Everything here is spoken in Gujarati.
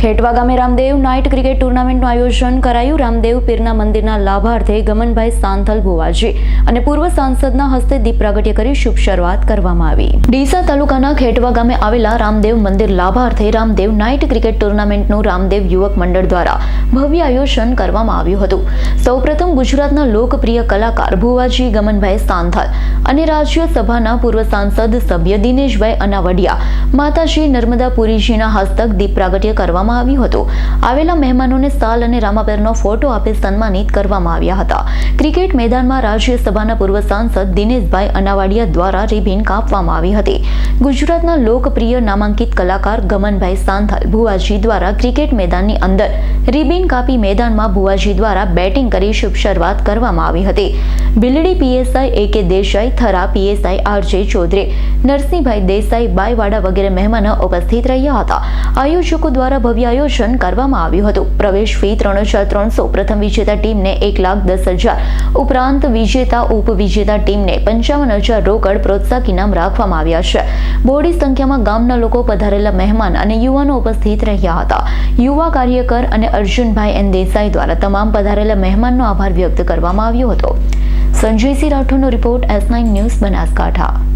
ખેટવા ગામે રામદેવ નાઇટ ક્રિકેટ ટુર્નામેન્ટનું આયોજન કરાયું. રામદેવ પીરના મંદિરના લાભાર્થે ગમનભાઈ સાંથલ ભુવાજી અને પૂર્વ સાંસદના હસ્તે દીપ પ્રાગટ્ય કરી શુભ શરૂઆત કરવામાં આવી. ડીસા તાલુકાના ખેટવા ગામે આવેલા રામદેવ મંદિર લાભાર્થે રામદેવ નાઇટ ક્રિકેટ ટુર્નામેન્ટનું રામદેવ યુવક મંડળ દ્વારા ભવ્ય આયોજન કરવામાં આવ્યું હતું. સૌપ્રથમ ગુજરાતના લોકપ્રિય કલાકાર ભુવાજી ગમનભાઈ સાંથલ અને રાજ્યસભાના પૂર્વ સાંસદ સભ્ય દિનેશભાઈ અનાવડિયા, માતાજી નર્મદાપુરીજીના હસ્તક દીપ પ્રાગટ્ય કરવામાં આવ્યું હતું. આવેલા મહેમાનોને સાલ અને રામાપીરનો ફોટો આપી સન્માનિત કરવામાં આવ્યા હતા. ક્રિકેટ મેદાનમાં રાજ્યસભાના પૂર્વ સાંસદ દિનેશભાઈ અનાવાડિયા દ્વારા રિબિન કાપવામાં આવી હતી. ગુજરાતના લોકપ્રિય નામાંકિત કલાકાર ગમનભાઈ સાંથલ ભુવાજી દ્વારા ક્રિકેટ મેદાનની અંદર રિબિન કાપી મેદાનમાં ભુવાજી દ્વારા બેટિંગ કરી શુભ શરૂઆત કરવામાં આવી હતી. Bildi PSI A K Desai, Thara PSI R J Chaudhary, Narsinhbhai Desai, Bayvada વગેરે મહેમાનો ઉપસ્થિત રહ્યા હતા. આયોજકો દ્વારા ભવ્ય આયોજન કરવામાં આવ્યું હતું. પ્રવેશ ફી ત્રણ હજાર ત્રણસો, પ્રથમ વિજેતા ટીમને એક લાખ દસ હજાર, ઉપરાંત વિજેતા, ઉપવિજેતા ટીમને પંચાવન હજાર રોકડ પ્રોત્સાહક ઇનામ રાખવામાં આવ્યા છે. બોડી સંખ્યામાં ગામના લોકો પધારેલા મહેમાન અને યુવાનો ઉપસ્થિત રહ્યા હતા. યુવા કાર્યકર અને અર્જુનભાઈ એન દેસાઈ દ્વારા તમામ પધારેલા મહેમાનનો આભાર વ્યક્ત કરવામાં આવ્યો હતો. Sanjaysinh રાઠોડનો report S nine news Banaskantha.